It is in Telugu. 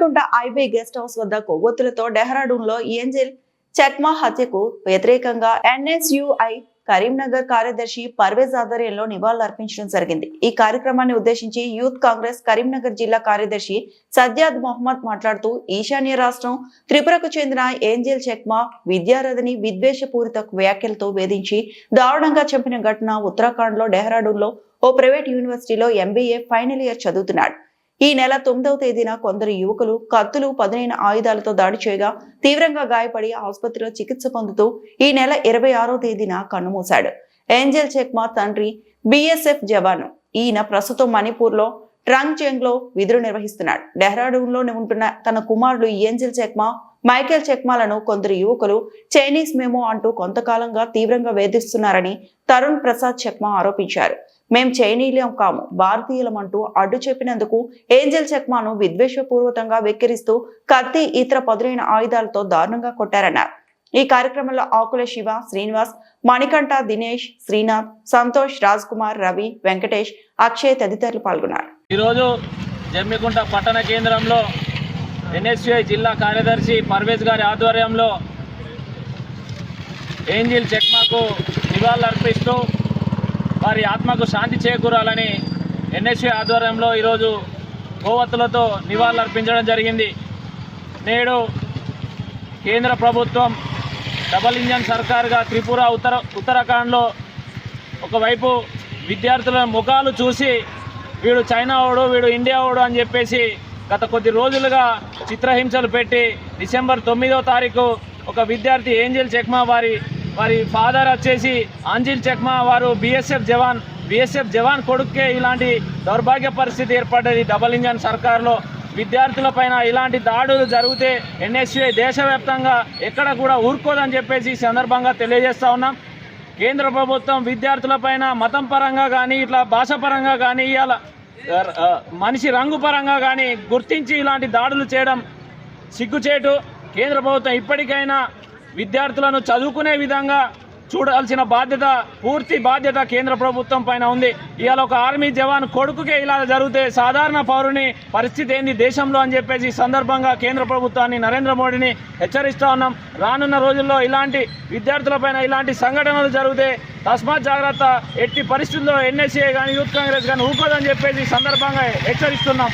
జమ్మికుంట ఐబీ గెస్ట్ హౌస్ వద్ద కొవ్వొత్తులతో డెహ్రాడూన్లో ఏంజెల్ చక్మా హత్యకు వ్యతిరేకంగా ఎన్ఎస్యుఐ కరీంనగర్ కార్యదర్శి పర్వేజ్ ఆధ్వర్యంలో నివాళులర్పించడం జరిగింది. ఈ కార్యక్రమాన్ని ఉద్దేశించి యూత్ కాంగ్రెస్ కరీంనగర్ జిల్లా కార్యదర్శి సజ్జాద్ మొహమ్మద్ మాట్లాడుతూ ఈశాన్య రాష్ట్రం త్రిపురకు చెందిన ఏంజెల్ చెక్మా విద్యారథిని విద్వేషపూరిత వ్యాఖ్యలతో వేధించి దారుణంగా చంపిన ఘటన ఉత్తరాఖండ్లో డెహ్రాడూన్లో ఓ ప్రైవేట్ యూనివర్సిటీలో ఎంబీఏ ఫైనల్ ఇయర్ చదువుతున్నాడు. ఈ నెల తొమ్మిదవ తేదీన కొందరు యువకులు కత్తులు పదునైన ఆయుధాలతో దాడి చేయగా తీవ్రంగా గాయపడి ఆసుపత్రిలో చికిత్స పొందుతూ ఈ నెల ఇరవై ఆరో తేదీన కన్నుమూశాడు. ఏంజెల్ చెక్మా తండ్రి బిఎస్ఎఫ్ జవాను ఈయన ప్రస్తుతం మణిపూర్లో ట్రంగ్లో విధులు నిర్వహిస్తున్నాడు. డెహ్రాడూన్లో ఉంటున్న తన కుమారుడు ఏంజెల్ చెక్మా మైకేల్ చెక్మాలను కొందరు యువకులు చైనీస్ మేమో అంటూ కొంతకాలంగా తీవ్రంగా వేధిస్తున్నారని తరుణ్ ప్రసాద్ చెక్మా ఆరోపించారు. మేం చైనీయులం కాము భారతీయులం అంటూ అడ్డు చెప్పినందుకు ఏంజెల్ చక్మాను విద్వేషపూర్వకంగా వెక్కిరిస్తూ కత్తి ఇతర పదులైన ఆయుధాలతో దారుణంగా కొట్టారన్నారు. ఈ కార్యక్రమంలో ఆకుల శివ శ్రీనివాస్ మణికంఠ దినేష్ శ్రీనాథ్ సంతోష్ రాజ్ కుమార్ రవి వెంకటేష్ అక్షయ్ తదితరులు పాల్గొన్నారు. ఈరోజు జమ్మికుంట పట్టణ కేంద్రంలో ఎన్ఎస్యుఐ జిల్లా కార్యదర్శి పర్వేజ్ గారి ఆధ్వర్యంలో ఏంజిల్ చెక్మాకు నివాళులర్పిస్తూ వారి ఆత్మకు శాంతి చేకూరాలని ఎన్ఎస్యుఐ ఆధ్వర్యంలో ఈరోజు గోవత్తులతో నివాళులర్పించడం జరిగింది. నేడు కేంద్ర ప్రభుత్వం డబల్ ఇంజన్ సర్కార్గా త్రిపుర ఉత్తర ఉత్తరాఖండ్లో ఒకవైపు విద్యార్థుల ముఖాలు చూసి వీడు చైనా వాడు వీడు ఇండియా వాడు అని చెప్పేసి గత కొద్ది రోజులుగా చిత్రహింసలు పెట్టి డిసెంబర్ తొమ్మిదో తారీఖు ఒక విద్యార్థి ఏంజల్ చెక్మా వారి మరి ఫాదర్ వచ్చేసి అంజిల్ చెక్మా వారు బీఎస్ఎఫ్ జవాన్ బీఎస్ఎఫ్ జవాన్ కొడుక్కే ఇలాంటి దౌర్భాగ్య పరిస్థితి ఏర్పడ్డది డబల్ ఇంజన్ సర్కార్లో. విద్యార్థులపైన ఇలాంటి దాడులు జరిగితే ఎన్ఎస్యుఐ దేశవ్యాప్తంగా ఎక్కడ కూడా ఊరుకోదని చెప్పేసి ఈ సందర్భంగా తెలియజేస్తా ఉన్నాం. కేంద్ర ప్రభుత్వం విద్యార్థులపైన మతం పరంగా కానీ ఇట్లా భాష పరంగా కానీ ఇవాళ మనిషి రంగు పరంగా కానీ గుర్తించి ఇలాంటి దాడులు చేయడం సిగ్గుచేటు. కేంద్ర ప్రభుత్వం ఇప్పటికైనా విద్యార్థులను చదువుకునే విధంగా చూడాల్సిన బాధ్యత పూర్తి బాధ్యత కేంద్ర ప్రభుత్వం పైన ఉంది. ఇవాళ ఒక ఆర్మీ జవాన్ కొడుకుకే ఇలా జరిగితే సాధారణ పౌరుని పరిస్థితి ఏంది దేశంలో అని చెప్పేసి ఈ సందర్భంగా కేంద్ర ప్రభుత్వాన్ని నరేంద్ర మోడీని హెచ్చరిస్తూ ఉన్నాం. రానున్న రోజుల్లో ఇలాంటి విద్యార్థులపైన ఇలాంటి సంఘటనలు జరిగితే తస్మాత్ జాగ్రత్త ఎట్టి పరిస్థితుల్లో ఎన్ఎస్ఏ కానీ యూత్ కాంగ్రెస్ కానీ ఊరుకోదని చెప్పేసి సందర్భంగా హెచ్చరిస్తున్నాం.